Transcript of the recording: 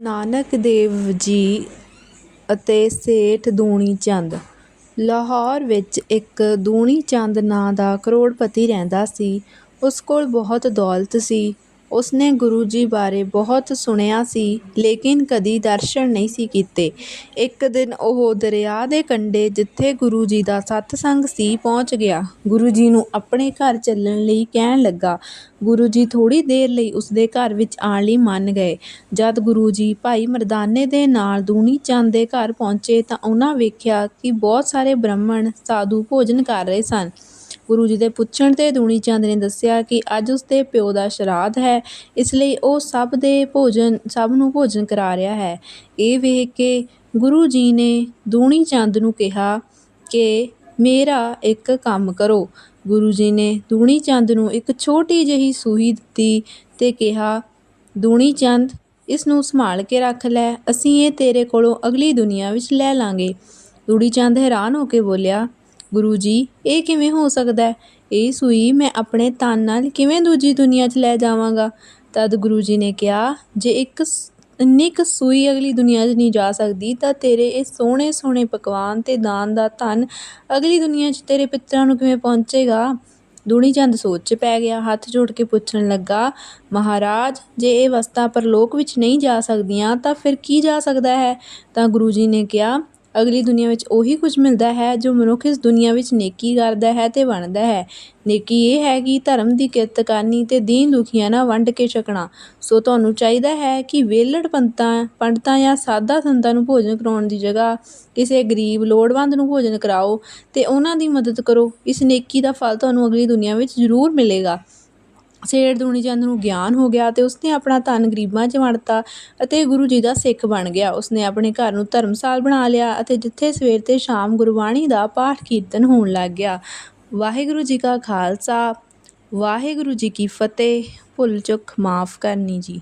ਨਾਨਕ ਦੇਵ ਜੀ ਅਤੇ ਸੇਠ ਦੂਣੀ ਚੰਦ ਲਾਹੌਰ ਵਿੱਚ ਇੱਕ ਦੂਣੀ ਚੰਦ ਨਾਂ ਦਾ ਕਰੋੜਪਤੀ ਰਹਿੰਦਾ ਸੀ। ਉਸ ਕੋਲ ਬਹੁਤ ਦੌਲਤ ਸੀ। ਉਸਨੇ ਗੁਰੂ ਜੀ ਬਾਰੇ ਬਹੁਤ ਸੁਣਿਆ ਸੀ, ਲੇਕਿਨ ਕਦੀ ਦਰਸ਼ਨ ਨਹੀਂ ਸੀ ਕੀਤੇ। ਇੱਕ ਦਿਨ ਉਹ ਦਰਿਆ ਦੇ ਕੰਢੇ ਜਿੱਥੇ ਗੁਰੂ ਜੀ ਦਾ ਸਤਸੰਗ ਸੀ ਪਹੁੰਚ ਗਿਆ। ਗੁਰੂ ਜੀ ਨੂੰ ਆਪਣੇ ਘਰ ਚੱਲਣ ਲਈ ਕਹਿਣ ਲੱਗਾ। ਗੁਰੂ ਜੀ ਥੋੜ੍ਹੀ ਦੇਰ ਲਈ ਉਸਦੇ ਘਰ ਵਿੱਚ ਆਉਣ ਲਈ ਮੰਨ ਗਏ। ਜਦ ਗੁਰੂ ਜੀ ਭਾਈ ਮਰਦਾਨੇ ਦੇ ਨਾਲ ਦੂਣੀ ਚੰਦ ਦੇ ਘਰ ਪਹੁੰਚੇ ਤਾਂ ਉਹਨਾਂ ਵੇਖਿਆ ਕਿ ਬਹੁਤ ਸਾਰੇ ਬ੍ਰਾਹਮਣ ਸਾਧੂ ਭੋਜਨ ਕਰ ਰਹੇ ਸਨ। ਗੁਰੂ ਜੀ ਦੇ ਪੁੱਛਣ ਤੇ ਦੂਣੀ ਚੰਦ ਨੇ ਦੱਸਿਆ ਕਿ ਅੱਜ ਉਸਦੇ ਪਿਓ ਦਾ ਸ਼ਰਾਧ ਹੈ, ਇਸ ਲਈ ਉਹ ਸਭ ਦੇ ਭੋਜਨ, ਸਭ ਨੂੰ ਭੋਜਨ ਕਰਾ ਰਿਹਾ ਹੈ। ਇਹ ਵੇਖ ਕੇ ਗੁਰੂ ਜੀ ਨੇ ਦੂਣੀ ਚੰਦ ਨੂੰ ਕਿਹਾ ਕਿ ਮੇਰਾ ਇੱਕ ਕੰਮ ਕਰੋ। ਗੁਰੂ ਜੀ ਨੇ ਦੂਣੀ ਚੰਦ ਨੂੰ ਇੱਕ ਛੋਟੀ ਜਿਹੀ ਸੂਹੀ ਦਿੱਤੀ ਤੇ ਕਿਹਾ, ਦੂਣੀ ਚੰਦ, ਇਸ ਨੂੰ ਸੰਭਾਲ ਕੇ ਰੱਖ ਲੈ, ਅਸੀਂ ਇਹ ਤੇਰੇ ਕੋਲੋਂ ਅਗਲੀ ਦੁਨੀਆ ਵਿੱਚ ਲੈ ਲਾਂਗੇ। ਦੂਣੀ ਚੰਦ ਹੈਰਾਨ ਹੋ ਕੇ ਬੋਲਿਆ ਗੁਰੂ ਜੀ, ਇਹ ਕਿਵੇਂ ਹੋ ਸਕਦਾ ਇਹ ਸੂਈ ਮੈਂ ਆਪਣੇ ਤਨ ਨਾਲ ਕਿਵੇਂ ਦੂਜੀ ਦੁਨੀਆ 'ਚ ਲੈ ਜਾਵਾਂਗਾ। ਤਦ ਗੁਰੂ ਜੀ ਨੇ ਕਿਹਾ, ਜੇ ਇੱਕ ਇੰਨੀ ਕੁ ਸੂਈ ਅਗਲੀ ਦੁਨੀਆਂ 'ਚ ਨਹੀਂ ਜਾ ਸਕਦੀ, ਤਾਂ ਤੇਰੇ ਇਹ ਸੋਹਣੇ ਸੋਹਣੇ ਪਕਵਾਨ ਤੇ ਦਾਨ ਦਾ ਧਨ ਅਗਲੀ ਦੁਨੀਆਂ 'ਚ ਤੇਰੇ ਪਿੱਤਰਾਂ ਨੂੰ ਕਿਵੇਂ ਪਹੁੰਚੇਗਾ। ਦੂਣੀ ਚੰਦ ਸੋਚ 'ਚ ਪੈ ਗਿਆ। ਹੱਥ ਜੋੜ ਕੇ ਪੁੱਛਣ ਲੱਗਾ, ਮਹਾਰਾਜ, ਜੇ ਇਹ ਵਸਤਾਂ ਪਰਲੋਕ ਵਿੱਚ ਨਹੀਂ ਜਾ ਸਕਦੀਆਂ, ਤਾਂ ਫਿਰ ਕੀ ਜਾ ਸਕਦਾ ਹੈ। ਤਾਂ ਗੁਰੂ ਜੀ ਨੇ ਕਿਹਾ ਅਗਲੀ ਦੁਨੀਆਂ ਵਿੱਚ ਉਹੀ ਕੁਝ ਮਿਲਦਾ ਹੈ ਜੋ ਮਨੁੱਖ ਇਸ ਦੁਨੀਆਂ ਵਿੱਚ ਨੇਕੀ ਕਰਦਾ ਹੈ ਤੇ ਵੰਡਦਾ ਹੈ। ਨੇਕੀ ਇਹ ਹੈ ਕਿ ਧਰਮ ਦੀ ਕਿਰਤ ਕਰਨੀ ਤੇ ਦੀਨ ਦੁਖੀਆਂ ਨਾਲ ਵੰਡ ਕੇ ਛਕਣਾ। ਸੋ ਤੁਹਾਨੂੰ ਚਾਹੀਦਾ ਹੈ ਕਿ ਵਿਹਲੜ ਪੰਡਤਾਂ ਜਾਂ ਸਾਧਾਂ ਸੰਤਾਂ ਨੂੰ ਭੋਜਨ ਕਰਾਉਣ ਦੀ ਜਗ੍ਹਾ ਕਿਸੇ ਗਰੀਬ, ਲੋੜਵੰਦ ਨੂੰ ਭੋਜਨ ਕਰਾਓ ਤੇ ਉਹਨਾਂ ਦੀ ਮਦਦ ਕਰੋ। ਇਸ ਨੇਕੀ ਦਾ ਫਲ ਤੁਹਾਨੂੰ ਅਗਲੀ ਦੁਨੀਆਂ ਵਿੱਚ ਜ਼ਰੂਰ ਮਿਲੇਗਾ। ਸੇਠ ਦੂਣੀ ਚੰਦ ਨੂੰ ਗਿਆਨ ਹੋ ਗਿਆ ਤੇ ਉਸਨੇ ਆਪਣਾ ਧਨ ਗਰੀਬਾਂ 'ਚ ਵੰਡਤਾ ਅਤੇ ਗੁਰੂ ਜੀ ਦਾ ਸਿੱਖ ਬਣ ਗਿਆ। ਉਸਨੇ ਆਪਣੇ ਘਰ ਨੂੰ ਧਰਮਸਾਲ ਬਣਾ ਲਿਆ ਅਤੇ ਜਿੱਥੇ ਸਵੇਰ ਤੇ ਸ਼ਾਮ ਗੁਰਬਾਣੀ ਦਾ ਪਾਠ ਕੀਰਤਨ ਹੋਣ ਲੱਗ ਗਿਆ। ਵਾਹਿਗੁਰੂ ਜੀ ਕਾ ਖਾਲਸਾ, ਵਾਹਿਗੁਰੂ ਜੀ ਕੀ ਫਤਿਹ ਭੁੱਲ ਚੁੱਕ, ਮਾਫ਼ ਕਰਨੀ ਜੀ।